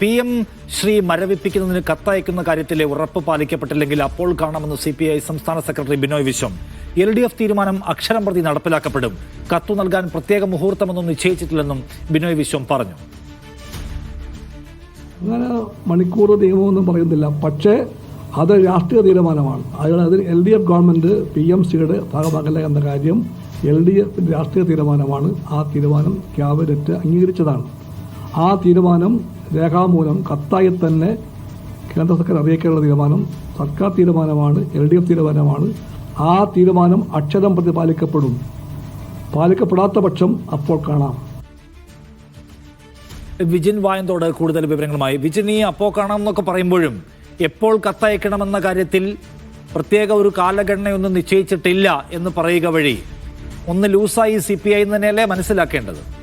P M Shri മരവിപ്പിക്കുന്നതിന് കത്തയക്കുന്ന കാര്യത്തിലെ ഉറപ്പ് പാലിക്കപ്പെട്ടില്ലെങ്കിൽ അപ്പോൾ കാണാമെന്ന് സി പി ഐ സംസ്ഥാന secretary Binoy Viswam. L D F തീരുമാനം അക്ഷരം പ്രതി നടപ്പിലാക്കപ്പെടും. കത്തു നൽകാൻ പ്രത്യേക മുഹൂർത്തമൊന്നും നിശ്ചയിച്ചിട്ടില്ലെന്നും ബിനോയ് വിശ്വം പറഞ്ഞു. അങ്ങനെ മണിക്കൂർ നിയമമൊന്നും പറയുന്നില്ല. പക്ഷേ അത് രാഷ്ട്രീയ തീരുമാനമാണ്. അതിൽ L D F government P M സിയുടെ ഭാഗമാകല്ല എന്ന കാര്യം എൽ ഡി എഫിന്റെ രാഷ്ട്രീയ തീരുമാനമാണ്. ആ തീരുമാനം ക്യാബിനറ്റ് അംഗീകരിച്ചതാണ്. ആ തീരുമാനം രേഖാമൂലം കത്തായി തന്നെ കേന്ദ്ര സർക്കാർ അറിയിക്കാനുള്ള തീരുമാനം സർക്കാർ തീരുമാനമാണ് എൽ ഡി എഫ് തീരുമാനമാണ്. ആ തീരുമാനം അക്ഷരം പ്രതി പാലിക്കപ്പെടും പാലിക്കപ്പെടാത്ത പക്ഷം അപ്പോൾ കാണാം. വിജിൻ വായന്തോട് കൂടുതൽ വിവരങ്ങളുമായി. വിജിൻ ഈ അപ്പോ കാണാം എന്നൊക്കെ പറയുമ്പോഴും എപ്പോൾ കത്തയക്കണമെന്ന കാര്യത്തിൽ പ്രത്യേക ഒരു കാലഗണനയൊന്നും നിശ്ചയിച്ചിട്ടില്ല എന്ന് പറയുക വഴി ഒന്ന് ലൂസായി സി പി ഐ തന്നെയല്ലേ മനസ്സിലാക്കേണ്ടത്?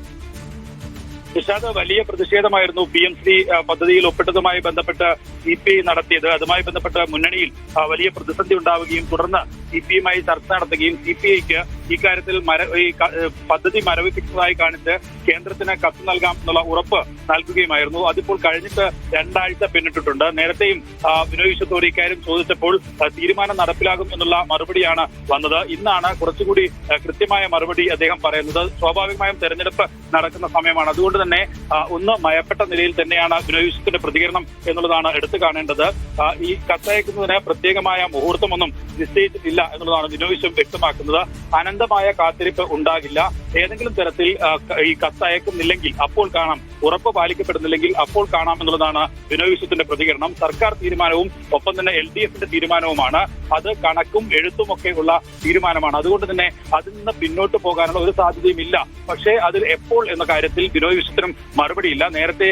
നിഷാദ് വലിയ പ്രതിഷേധമായിരുന്നു പി എം സി പദ്ധതിയിൽ ഒപ്പിട്ടതുമായി ബന്ധപ്പെട്ട് സി പി ഐ നടത്തിയത്. അതുമായി ബന്ധപ്പെട്ട് മുന്നണിയിൽ വലിയ പ്രതിസന്ധി ഉണ്ടാവുകയും തുടർന്ന് സി പി ഐയുമായി ചർച്ച നടത്തുകയും സി പി ഐക്ക് ഇക്കാര്യത്തിൽ മര ഈ പദ്ധതി മരവിപ്പിച്ചതായി കാണിച്ച് കേന്ദ്രത്തിന് കത്ത് നൽകാം എന്നുള്ള ഉറപ്പ് നൽകുകയുമായിരുന്നു. അതിപ്പോൾ കഴിഞ്ഞിട്ട് രണ്ടാഴ്ച പിന്നിട്ടിട്ടുണ്ട്. നേരത്തെയും വിനോയ് വിശ്വത്തോട് ഇക്കാര്യം ചോദിച്ചപ്പോൾ തീരുമാനം നടപ്പിലാകും എന്നുള്ള മറുപടിയാണ് വന്നത്. ഇന്നാണ് കുറച്ചുകൂടി കൃത്യമായ മറുപടി അദ്ദേഹം പറയുന്നത്. സ്വാഭാവികമായും തെരഞ്ഞെടുപ്പ് നടക്കുന്ന സമയമാണ്. അതുകൊണ്ട് തന്നെ ഒന്ന് മയപ്പെട്ട നിലയിൽ തന്നെയാണ് വിനോയ് വിശ്വത്തിന്റെ പ്രതികരണം എന്നുള്ളതാണ് എടുത്തു കാണേണ്ടത്. ഈ കത്തയക്കുന്നതിന് പ്രത്യേകമായ മുഹൂർത്തമൊന്നും നിശ്ചയിച്ചിട്ടില്ല എന്നുള്ളതാണ് വിനോയ് വിശ്വം വ്യക്തമാക്കുന്നത്. അനന്തമായ കാത്തിരിപ്പ് ഉണ്ടാകില്ല. ഏതെങ്കിലും തരത്തിൽ ഈ കത്ത് ഈ കത്തയക്കുന്നില്ലെങ്കിൽ അപ്പോൾ കാണാം. ഉറപ്പ് പാലിക്കപ്പെടുന്നില്ലെങ്കിൽ അപ്പോൾ കാണാം എന്നുള്ളതാണ് ബിനോയ് വിശ്വത്തിന്റെ പ്രതികരണം. സർക്കാർ തീരുമാനവും ഒപ്പം തന്നെ എൽ ഡി എഫിന്റെ തീരുമാനവുമാണ്. അത് കണക്കും എഴുത്തും ഒക്കെ ഉള്ള തീരുമാനമാണ്. അതുകൊണ്ട് തന്നെ അതിൽ നിന്ന് പിന്നോട്ട് പോകാനുള്ള ഒരു സാധ്യതയും ഇല്ല. പക്ഷേ അതിൽ എപ്പോൾ എന്ന കാര്യത്തിൽ ബിനോയ് വിശ്വത്തിനും മറുപടിയില്ല. നേരത്തെ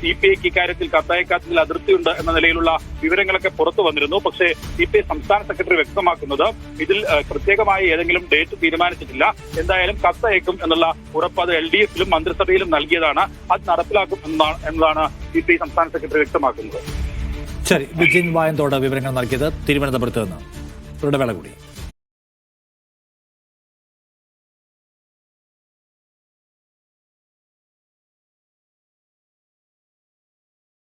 സി പി ഐക്ക് ഇക്കാര്യത്തിൽ കത്തയക്കാത്തതിൽ അതിർത്തിയുണ്ട് എന്ന നിലയിലുള്ള വിവരങ്ങളൊക്കെ പുറത്തു വന്നിരുന്നു. പക്ഷേ സി പി ഐ സംസ്ഥാന സെക്രട്ടറി വ്യക്തമാക്കുന്നത് ഇതിൽ പ്രത്യേകമായി ഏതെങ്കിലും ഡേറ്റ് തീരുമാനിച്ചിട്ടില്ല. എന്തായാലും കത്തയക്കും എന്നുള്ള ഉറപ്പ് അത് എൽ ഡി എഫിലും മന്ത്രിസഭയിലും നൽകിയതാണ്. അത് നടപ്പിലാക്കും എന്നാണ് എന്നതാണ് സി പി സംസ്ഥാന സെക്രട്ടറി വ്യക്തമാക്കുന്നത്. ശരി വിജിൻ വായന്തോട് വിവരങ്ങൾ നൽകിയത് തിരുവനന്തപുരത്ത് നിന്ന്. വേള കൂടി.